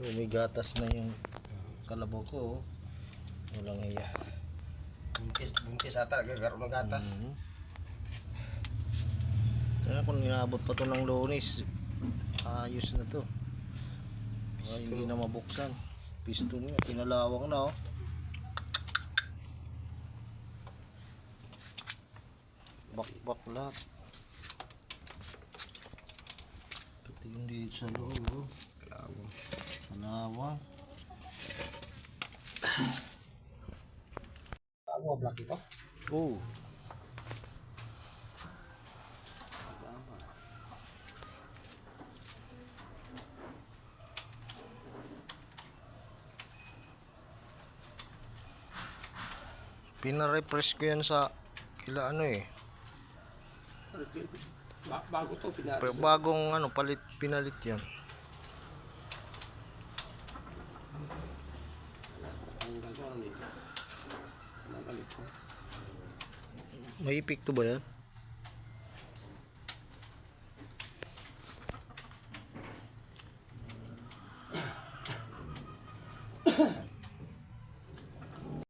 So, may gatas na yung kalabaw ko. oh. Walang iya. Buntis, buntis ata, gagaro ng gatas. Mhm. Kaya kung inabot pa to ng lunis, ayos na to. Ay, hindi na mabuksan. Piston niya, pinalawang na oh. Bakbak lahat. Pati yung dito sa loob oh. Kalawang. Malawang. Ano black ito? Oh. Pina-refresh ko yan sa kila ano eh. Ba- bago to, pina... Pa- Bagong ano palit pinalit yan. May epekto ba yan?